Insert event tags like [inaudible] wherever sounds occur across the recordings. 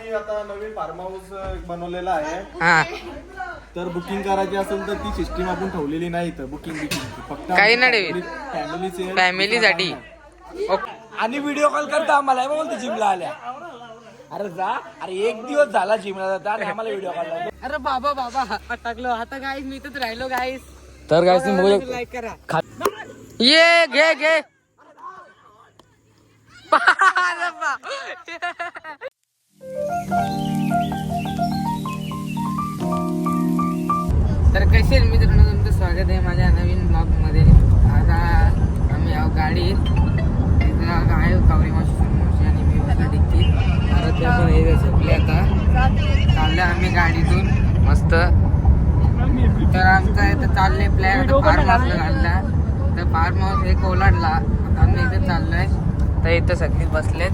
आम्ही आता नवीन form house बनवलेला आहे. हा. तर बुकिंग करायची असेल तर ती सिस्टीम आपण ठेवलेली नाही इथं बुकिंग बुकिंग फक्त काही नाही. फॅमिलीचे फॅमिलीसाठी ओके. आणि व्हिडिओ कॉल करता आम्हाला. बोलतो जिमला आल्या. अरे जा. अरे एक दिवस झाला जिमला जाता. आणि आम्हाला व्हिडिओ कॉल अरे बाबा बाबा. अटकलो आता गाईस मी तर राहिलो गाईस तर काय लाईक करा. ये घे घे. [laughs] तर कसे मित्रांनो? तुमचं स्वागत आहे माझ्या नवीन ब्लॉगमध्ये आता आम्ही आहो गाडीत. आहे कावरी मावशी आणि मी बसला डिक्कीत परत ते पण हे झोपले आता. चालले आम्ही गाडीतून. मस्त. तर आमचा इथं चालले प्लॅन फार्म हाऊसला घालला तर फार्म हाऊस हे कोलाडला. आम्ही इथे चाललोय. तर इथं सगळे बसलेत.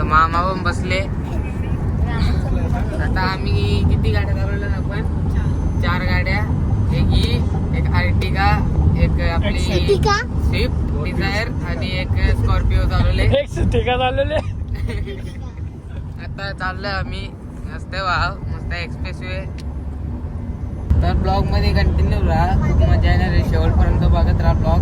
तर मामा पण बसले. आता आम्ही किती गाड्या चालवल्या ना आपण? चार गाड्या. एक ही एक आर्टिका एक आपली स्विफ्ट डिझायर आणि एक स्कॉर्पिओ चालवले. आता चाललोय आम्ही. मस्त वाव मस्त एक्सप्रेस वे तर ब्लॉगमध्ये कंटिन्यू राहा. खूप मजा येणार आहे. शेवटपर्यंत बघत राहा ब्लॉग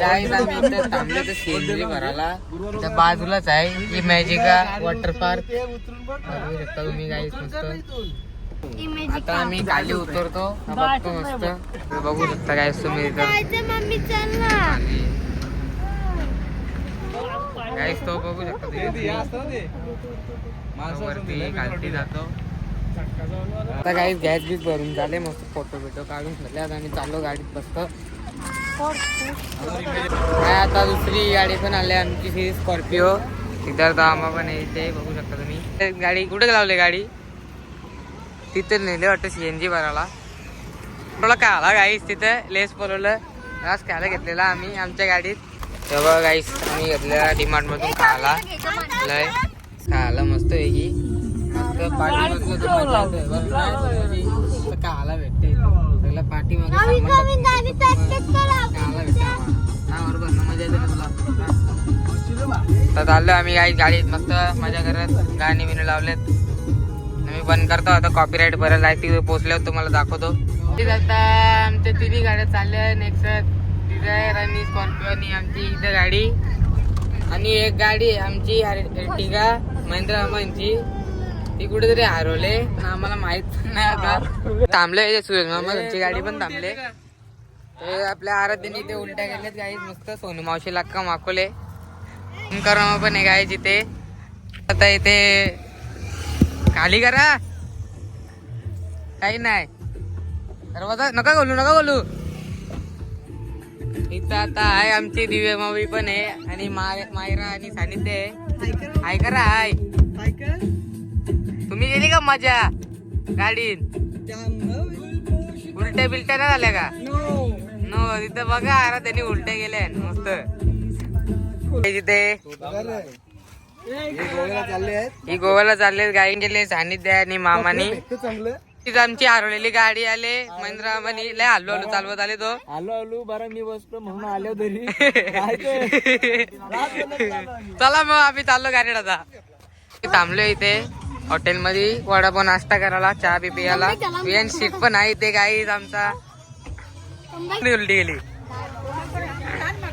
तर guys, आम्ही थांबलो तर सीएनजी भरायला त्या बाजूलाच आहे. इमॅजिका वॉटर पार्क बघू शकता तुम्ही गाईस मस्त. आता आम्ही खाली उतरतो. बघतो मस्त. बघू शकता काय तुम्ही इथं. गाईस तो बघू शकता वरती खालती जातो. आता काही गॅस बीस भरून झाले. मस्त फोटो बिटो काढून ठेवले आता आम्ही चाललो गाडीत बसतो. काय आता दुसरी गाडी पण आली आमची ही स्कॉर्पिओ सिद्धार्थ आम्हा पण आहे इथे बघू शकता तुम्ही. गाडी कुठे लावली गाडी? तिथे नेले वाटतं सी एन जी भरायला. तुला काय आला गाईस तिथे? लेस बोलवलं आज खायला घेतलेला आम्ही आमच्या गाडीत. तेव्हा गाईस आम्ही घेतलेला डिमांड मधून खायला. लय. खायला मस्त वेगळी मस्त पाणी मजा खायला भेट. सगळं पाठी मग बरोबर ना मजा येते ना तुला? तर चाललो आम्ही काही गाडीत मस्त मजा करत गाणी बिणी लावलेत. मी बंद करतो आता कॉपीराईट भरायला आहे तिथे पोहोचल्यावर तुम्हाला दाखवतो. आता आमच्या तिन्ही गाड्या चालल्या नेक्सट डिझायर आणि स्कॉर्पिओ आणि आमची इथं गाडी. आणि एक गाडी आमची अर्टिगा महिंद्रा अमांची ती कुठेतरी हरवले. आम्हाला माहीत पण नाही आता. थांबले सुरेश मामा त्यांची गाडी पण थांबले. ते आपल्या आराध्याने ते उलट्या गेलेत गाई मस्त. सोनू मावशी लाक्का माकोले. ओंकारामा पण आहे गाय जिथे आता इथे खाली करा. काही नाही. दरवाजा नका बोलू नका बोलू इथं आता आहे आमची दिव्य मावी पण आहे. आणि मायरा आणि सानिध्य आहे. हाय करा. हाय तुम्ही गेली का मजा? गाडीत उलट्या बिलट्या नाही झाल्या का? नो तिथं बघा अरे त्यांनी उलट्या गेल्या मस्त. तिथे. ही गोव्याला चालले गाडी गेले सानिध्य आणि मामानी. तिथं आमची हरवलेली गाडी आले महिंद्रा मामानी लय हल्लो हल्लो चालवत आले तो. आलो आलो बरं मी बसलो म्हणून आलो तरी [laughs] चला मग आम्ही चाललो गाडीत आता. थांबलो इथे. हॉटेलमध्ये वडापाव नाश्ता करायला चहा बी पियाला पियान सीट पण आहे इथे गाईज आमचा. उलटी गेली.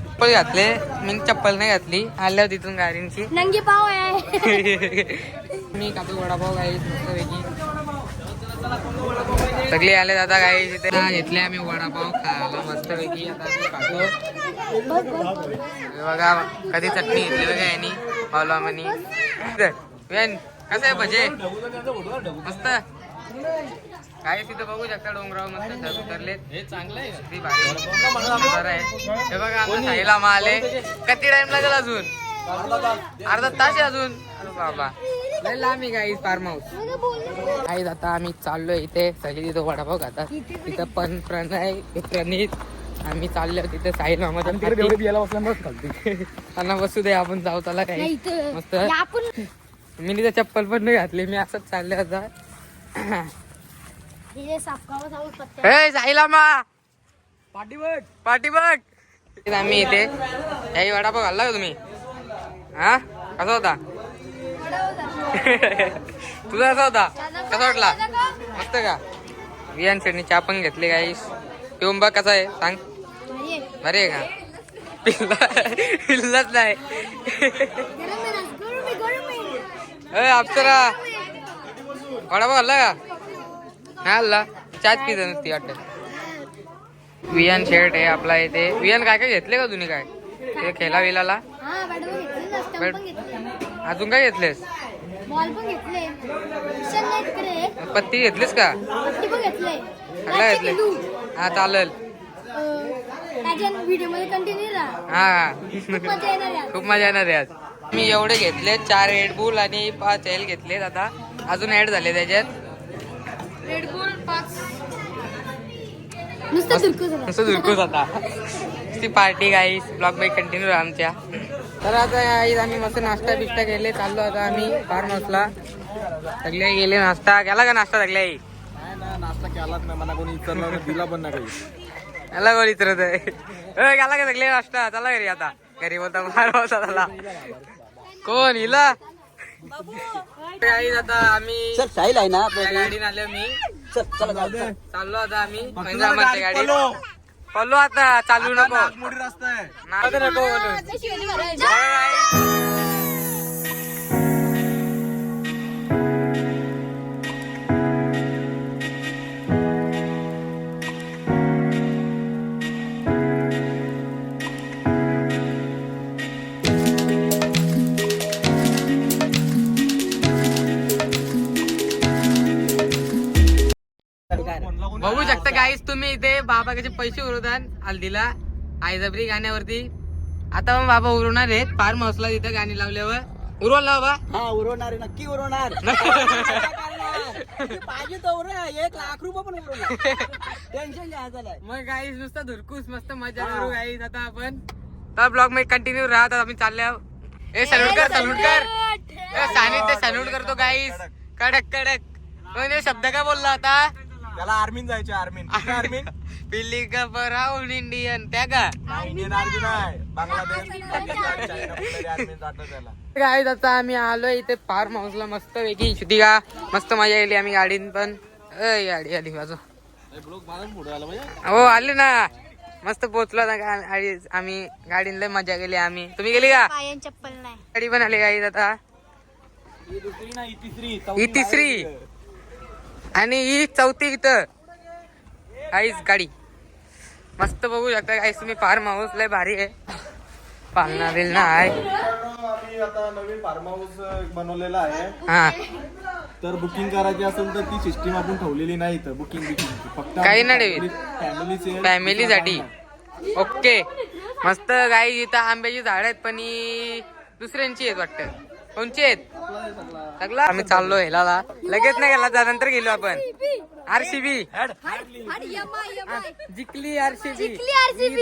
चप्पल घातले. मी चप्पल नाही घातली. आल्यावर तिथून गाडींची. नंगी पाव आहे. [laughs] मी कापू वडापाव गाईज मस्त पैकी. सगळे आले दादा गाईज इथे. हा, घेतले आम्ही वडापाव खायला मस्त पैकी. आता खातो. बघा कधी चटणी घेतली बघा यांनी पावलामानी [laughs] वेन कसं आहे भजे? मस्त. काय तिथं बघू शकता डोंगरावर मस्त ढग उतरलेत हे चांगलं आहे. किती भारी. बरं आहे. हे बघा साईला मा आले. किती टाइम लागेल अजून? अर्धा तास. आहे अजून. अरे बाबा. लय लांब आहे गाईज फार्म हाऊस गाईज आता आम्ही चाललोय इथे. सगळी तिथं वडापाव खातात तिथं पण प्रणय प्रणित. आम्ही चाललो तिथे साहिल मामाच्या पाठी. त्यांना बसू दे आपण जाऊ त्याला काही मस्त. मी तिथे चप्पल पण नाही घातली मी असंच चालले आता. हे जे सापकावं जाऊ पत्त्या साहिल मामा पाठी बघ. पाठी बघ! आम्ही इथे. याही वडापाव घालला का तुम्ही? हा? कसा होता? तुझा कसा होता? कसा वाटला? मस्त का? वियान शेडनी चहा पण घेतली गाईस पिऊन बघ कसा आहे सांग. बरे आहे. का? पिल्ला पिल्लाच नाही गरम आहे ना, गरम आहे, गरम आहे. ए अप्सरा. वडापाव हल्ला का? नाही हल्ला चहाच पित नुसती वाटत. वियान शर्ट आहे आपला इथे. वियान काय काय घेतले का तुम्ही काय? ते खेळा विलाला हा अजून काय घेतलेस? पत्ती घेतलीस का? पण घेतले. हा चालेल. हा. खूप मजा येणार आहे खूप मजा येणार आहे आज. मी एवढे घेतले चार रेडबुल आणि पाच एल घेतलेत आता अजून ऍड झाले त्याच्यात. रेडबुल पाच. नुसतं झालं. झुरकूच आता ती पार्टी गाईस ब्लॉग बाई कंटिन्यू आमच्या. तर आता गाईस आम्ही मस्त नाश्ता बिष्टा केले. चाललो आता आम्ही फार्म हाऊसला सगळे गेले नाश्ता. केला का नाश्ता सगळे? नाही ना नाश्ता केलाच नाही. मला कोणी नाही, दिला पण नाही काही याला कोण इतरत आहे ए, गेला का सगळे नाश्ता? चला घरी आता. घरी बोलता फार्म हाऊस चला. कोण? हिला? गाईस आता आम्ही सर साहिल आहे ना या गाडीने आलो मी. चल चला जाऊ दे. चाललो आता आम्ही. जरा आमच्या गाडी. पल्लो आता चालू नको. नागमोडी रस्ता आहे. नको बोलू. बाबा कसे पैसे उरवतात हल्दीला आयजबरी गाण्यावरती. आता मग बाबा उरवणार आहेत. फार्म हाऊसला तिथे गाणी लावल्यावर. उरवला बाबा? हा उरवणार आहे. नक्की उरवणार. [laughs] पाहिजे तर उरव. एक लाख रुपये पण उरवणार टेन्शन घ्यायचं नाही मग गाईस नुसतं धुरकूस मस्त मजा करू गाईस आता आपण. तर ब्लॉगमध्ये कंटिन्यू राहत आम्ही चालल्या ए सल्यूट कर सल्यूट कर. ए, सानिध्य सल्यूट करतो गाईस कडक. कडक शब्द काय बोलला आता? त्याला आर्मीन जायचे आर्मीन आर्मीन पिल्ली का बराऊन इंडियन त्या का? इंडियन आर्मी नाही बांगलादेश पाकिस्तान चायना कुठल्या आर्मीन जातं त्याला काय आता आम्ही आलो इथे फार्म हाऊसला मस्त वेगळी शुद्धी का मस्त मजा येईल आम्ही गाडीन पण. अय गाडी आली बाजू. पुढे आला हो आले ना. मस्त पोहोचलो ना गा- गाडी आम्ही गाडीन लय मजा केली आम्ही. तुम्ही गेली का? पायान चप्पल नाही. गाडी पण आली गाडी आता. ही दुसरी ना ही तिसरी. ही तिसरी. आणि ही चौथी इथं. काहीच गाडी. मस्त बघू शकता काहीच तुम्ही फार्म हाऊस लय भारी आहे. पालना बिलना आहे. आम्ही आता नवीन फार्म हाऊस बनवलेला आहे. हा. तर बुकिंग करायची असेल तर ती सिस्टीम आपण ठेवलेली नाही इथं बुकिंग बिकिंग फक्त काही नाही फॅमिलीचे फॅमिलीसाठी ओके. मस्त गाई इथं आंब्याची झाड आहेत पण ही दुसऱ्यांची आहेत वाटतं. कोणची आहेत? सगळं आम्ही चाललो हेलाला लगेच नाही गेला त्यानंतर गेलो आपण. आरसीबी. जिंकली आरसीबी.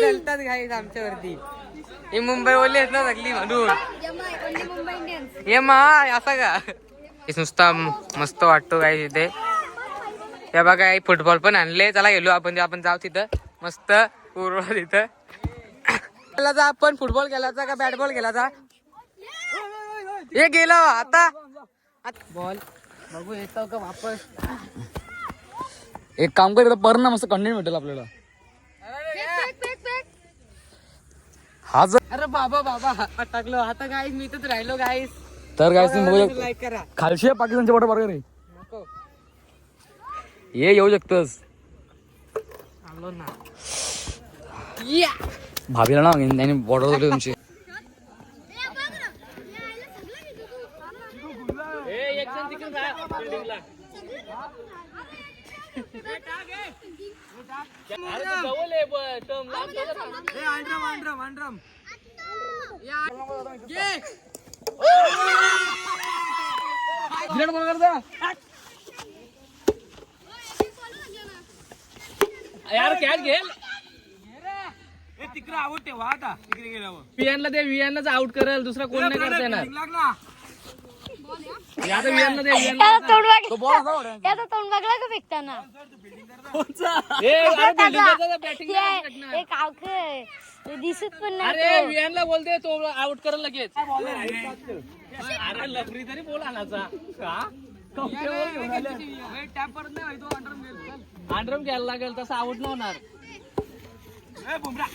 चलतात गाईज आमच्यावरती. ही मुंबई ओली आहेत ना सगळी म्हणून. मुंबई इंडियन्स ये मा असा का? हे नुसता मस्त वाटतो काय तिथे त्या बघा काही फुटबॉल पण आणले. चला गेलो आपण आपण जाऊ तिथं. मस्त उरवा तिथं. खेळायचा आपण फुटबॉल खेळायचा का बॅट बॉल खेळायचा हे गेलो आता. बॉल बघू येतो का वापस. एक काम कर परिणाम मस्त कंटेंट भेटेल आपल्याला. हा जर अरे बाबा बाबा टाकलो. आता गाईस मी इथंच राहिलो गाईस तर काय तुम्ही बघू शकता. लाईक करा. खालशी आहे पाकिस्तानच्या बॉर्डर बरोबर आहे नको. ये येऊ शकतस. आलो ना. या भाभीला ना त्याने बॉर्डर तुमची. यार कॅच घेल तिकडे आवड ठेवा आता. तिकडे गेल्यावर. वियानला ते वियानलाच आउट करेल दुसरा कोण नाही करता येणार. हे तोंड बघ त्याचा तोंड बघला का फेकताना? ए, अरे building करता batting हे- कावखं. हे दिसत पण नाही. वियानला बोलते तो आउट करेल लगेच. अरे लफरी तरी बोल आणाचा का? अंडरम घ्यायला लागेल तसं आउट नाही होणार. मोठ्या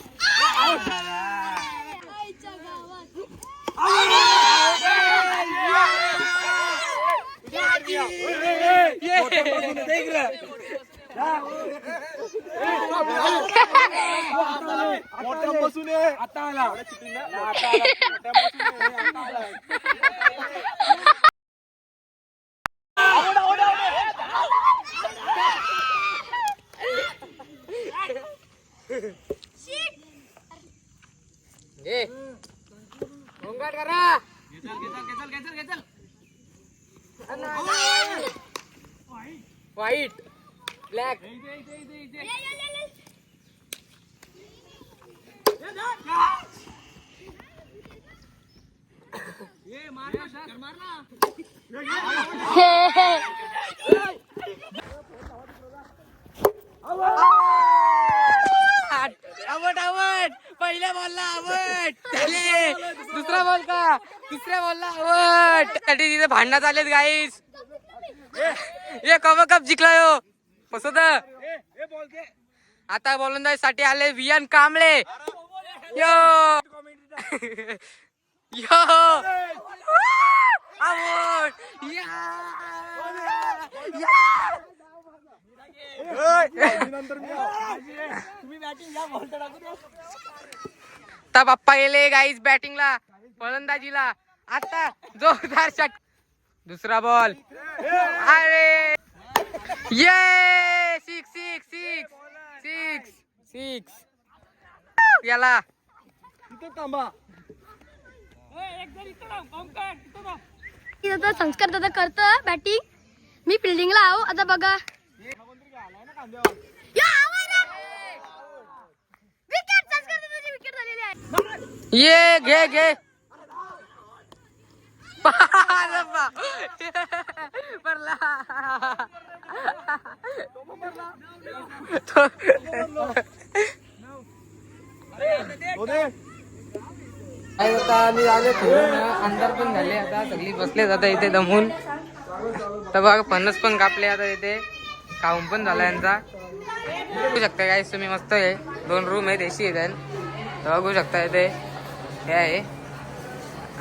बसून ये. आता आला आता आला. मोठ्या बसून ये. आता आला. घे होमगार्ड करा व्हाईट हे. आवट आवट पहिल्या बॉलला आवट झाले. दुसरा बॉल का? दुसऱ्या बॉलला आवटसाठी तिथे भांडणात आलेत गाईस ये कप कप जिंकला यो कसं तर आता साठी आले वियान कांबळे. यो. [laughs] यो. आता बाप्पा गेले गाईज बॅटिंगला फलंदाजीला. आता जोरदार शट दुसरा बॉल अरे ये six six six six six याला दादा संस्कार दादा करतं बॅटिंग. मी फिल्डिंगला आहो आता बघा. या, आवाज आहे. Wicket, संस्कार दादाची wicket झालेली आहे. ये घे घे. [laughs] पडला [laughs] काय आता आम्ही आले अंधार पण झाले आता सगळी बसले जाता इथे दमून तर बघा फणस पण कापले आता इथे खाऊन पण झाला यांचा बघू शकता काय तुम्ही मस्त आहे दोन रूम आहेत एसी आहेत तर बघू शकता इथे हे आहे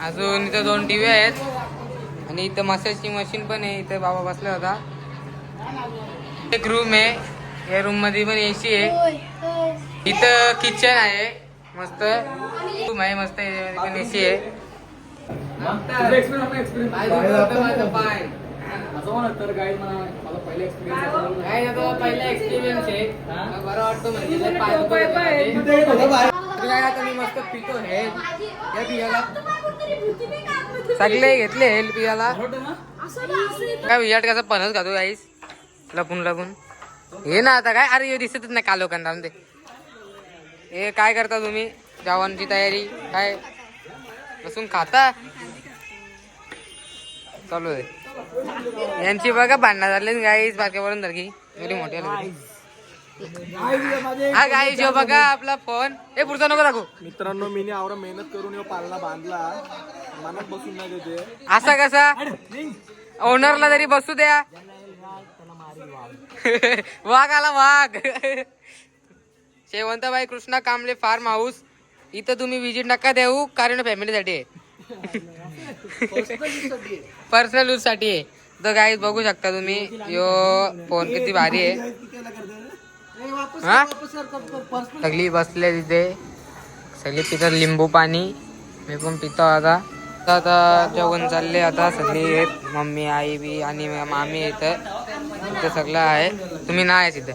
अजून इथं दोन टी व्ही आहेत आणि इथं मसाजची मशीन पण आहे इथे बाबा बसला होता एक रूम आहे. या रूममध्ये पण एसी आहे. इथं किचन आहे. मस्त. रूम आहे. मस्त पण एसी आहे. काय पहिला एक्सपिरियन्स आहे. मला बरं वाटतं म्हणजे. मी मस्त पितो हे या सगळे घेतले हेल पियाला काय विराट कसा पणच खातो गाईस लपून लपून. हे ना आता काय? अरे दिसतच नाही कालो ते. हे काय करता तुम्ही? जेवणची तयारी काय? बसून खाता? चालू आहे. यांची बघा भांडणं झाले गाईस बारक्यावरून धरकी एवढी मोठी. हा गाईस ह्यो बघा आपला फोन हे पुढचा नको दाखवू. मित्रांनो मी आवरा मेहनत करून पालना बांधला. मनात बसून नाही देते असा कसा? ओनरला तरी बसू द्या. [laughs] वाघ आला वाघ. शेवंतबाई कृष्णा कांबळे फार्म हाऊस इथं तुम्ही विजिट नका देऊ कारण फॅमिलीसाठी आहे. पर्सनल यूजसाठी आहे. तर काही बघू शकता तुम्ही यो फोन किती भारी आहे. हा? सगळी बसले तिथे. सगळी पितात लिंबू पाणी. मी पण पितो आता. आता जेवण चालले आता. सगळी आहेत. मम्मी आई बी आणि मामी इथं. इथं सगळं आहे. तुम्ही नाही आहे तिथे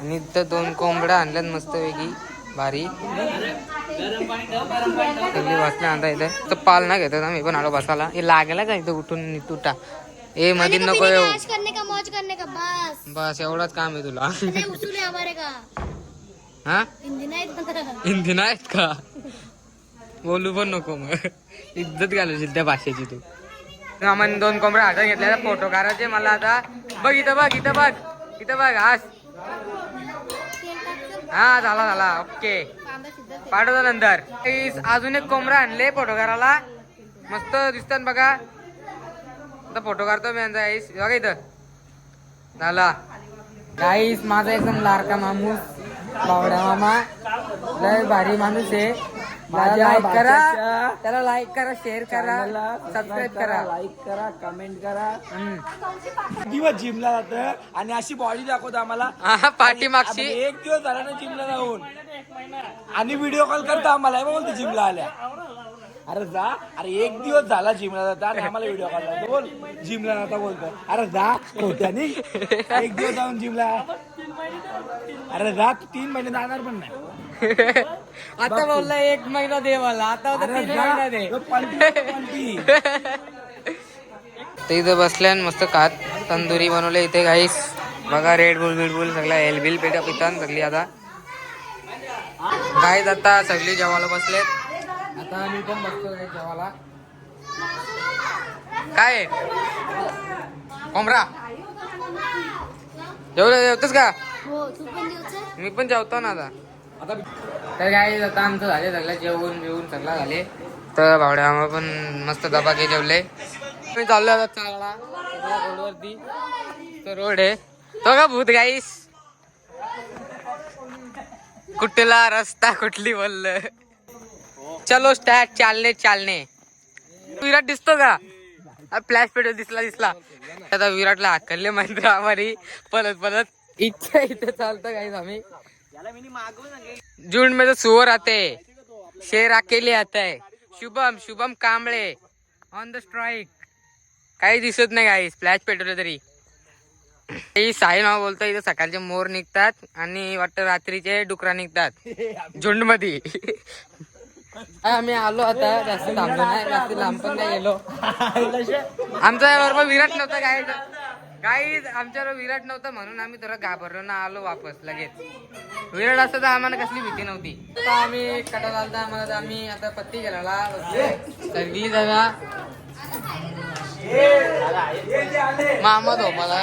आणि इथं दोन कोंबड्या आणल्यात मस्त वेगळी भारी. सगळी बसल्या आता इथे. तर पाल ना घेतात मी पण आलो बसायला. हे लागला का इथं उठून तुटा? ए मध्ये नको येऊ. बस. बस एवढंच काम आहे तुला. है? हिंदी आहेत हिंदी नाहीत का? बोलू पण नको मग. इज्जत घालवशील त्या भाषेची तू. आम्हाला दोन कोंबड्या हातात घेतल्या फोटो काढायचे मला आता बघ इथं बघ इथं बघ इथं बघ आज हा झाला झाला ओके. पाठवतो नंतर. अजून एक कोंबडा आणले फोटो काढायला. मस्त दिसतात बघा. आता फोटो काढतो मी यांचा आईस बघा इथं. झाला. गाईस माझा एकदम लारका माणूस बावड्या मामा. लय भारी माणूस आहे. लाईक करा. त्याला लाईक करा शेअर करा सबस्क्राईब करा. लाईक करा कमेंट करा. दिवस जिमला जात आणि अशी बॉडी दाखवतो आम्हाला. हा, पाठीमागची आणि एक दिवस झाला ना जिमला जाऊन. आणि व्हिडिओ कॉल करतो आम्हाला. हे बोलतो जिमला आल्या. अरे जा. अरे एक दिवस झाला जिमला जाता. आणि आम्हाला व्हिडिओ कॉल करतो. बोल जिमला जाता बोलतो. अरे जा होत्यानी एक दिवस जाऊन जिमला. अरे जा तू तीन महिने जाणार पण नाही. आता बोलला एक महिना दे मला. आता होता तीन. महिना दे. तो पलटी पलटी. [laughs] ते इथं बसल्यान मस्त खात तंदुरी बनवले. इथे गाईस बघा रेड बुल बिड बुल सगळा एलबिल पेटा पितान सगळी आता. गाईत आता सगळी जेवायला बसलेत. आता मी पण बसतो जेवायला. काय? कोंबरा जेवलं जेवतोस का? हो मी पण जेवतो ना आता. तर काय आता आमचं झाले सगळं जेवून बिवून सगळं झाले. तर भावड्या आम्हा पण मस्त दबाके जेवले. मी चाललो आता चालला. रोडवरती. तो रोड आहे. तो का भूत गाईस कुठला रस्ता कुठली बोलल चलो स्टार्ट चालणे चालणे. विराट दिसतो का? फ्लॅश पेटो दिसला दिसला. आता विराटला हाकलले माहिती आम्हाला पलत पलत इच्छा इथे चालतं गाईस आम्ही. जून में तो सुअर आते शेर अकेले आता है। Shubham Shubham Kamble on the strike काही दिसत नाही काही फ्लॅश पेटवलं तरी. साई नाव बोलतो इथं सकाळचे मोर निघतात आणि वाटतं रात्रीचे डुकरा निघतात. झुंडमध्ये आम्ही आलो आता. जास्त लांब नाही जास्त लांब पण नाही गेलो. आमचा बरोबर विराट नव्हता काय काही आमच्यावर विराट नव्हता म्हणून आम्ही थोडं घाबरलो ना आलो वापस लगेच. विराट असतं तर आम्हाला कसली भीती नव्हती. आम्ही कटाला आलता आम्हाला तर आम्ही आता पत्ती गेला सगळी जागा. मामा झोपाला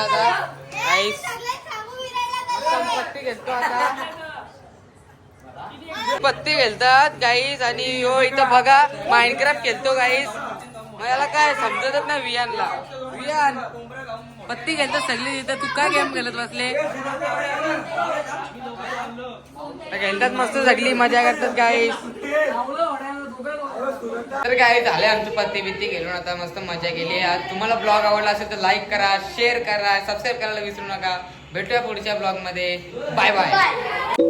आता? काहीच पत्ती घेतो आता. पत्ती खेळतात गाईस आणि यो इथं बघा माइनक्राफ्ट खेळतो गाईस मला काय समजतच ना वियानला वियान. पत्ती घ्यायचं सगळी इथं तू काय गेम खेळत बसले. तर खेळतात मस्त सगळी मजा करतात काय तर काय झाले आमची पत्ती बित्ती खेळून आता मस्त मजा केली आज तुम्हाला ब्लॉग आवडला असेल तर लाईक करा शेअर करा सबस्क्राईब करायला विसरू नका. भेटूया पुढच्या ब्लॉगमध्ये. Bye bye